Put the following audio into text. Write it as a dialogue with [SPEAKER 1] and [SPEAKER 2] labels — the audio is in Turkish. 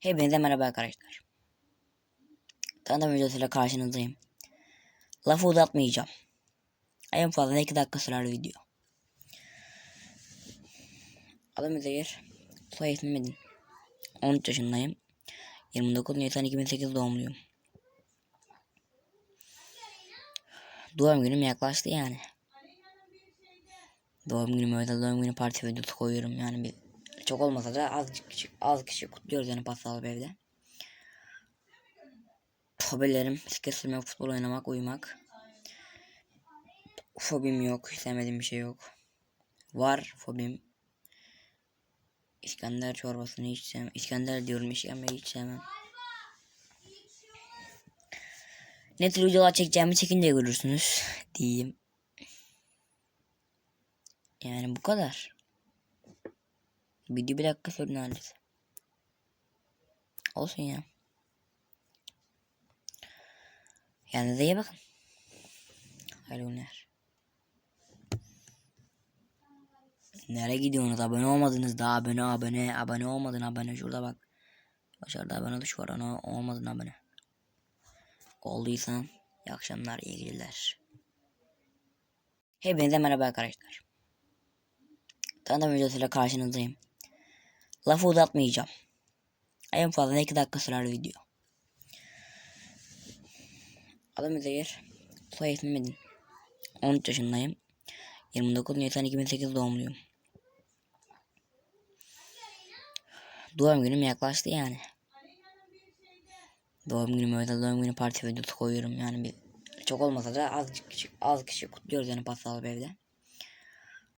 [SPEAKER 1] Hepinize merhaba arkadaşlar. Tanıtım videosuyla karşınızdayım. Lafı uzatmayacağım. En fazla 2 dakika sürer video. Adım Üzeyir. Soy ismim Edin. 13 yaşındayım. 29 Nisan 2008 doğumluyum. Doğum günüm yaklaştı yani. Doğum günüm özel doğum günü parti videosu koyuyorum yani bir çok olmasa da az kişi, az kişi kutluyoruz yani pasal bir evde. Hobilerim sürmek, futbol oynamak, uyumak. Fobim yok, sevmediğim bir şey yok. Var fobim. İskender çorbasını hiç sevmem. İskender diyorum işkembeyi hiç sevmem. Ne tür videolar çekeceğimi çekince görürsünüz diyeyim. Yani bu kadar. Video bir dakika sürdü neredeyse. Olsun ya. Kendinize iyi bakın. Hayırlı günler. Nereye gidiyorsunuz? Abone olmadınız daha abone abone abone olmadın abone şurada bak. Aşağıda abone tuş var ona olmadın abone. Olduysan iyi akşamlar iyi geceler. Hepinize merhaba arkadaşlar. Tanıtım videosuyla karşınızdayım. Lafı uzatmayacağım. En fazla 2 dakika sürer video. Adım Üzeyir. Soy ismim Edin. 13 yaşındayım. 29 Nisan 2008 doğumluyum. Doğum günüm yaklaştı yani. Doğum günüm özel doğum günü parti videosu koyuyorum yani bir çok olmasa da az kişi, az kişi kutluyoruz yani pasal bir evde.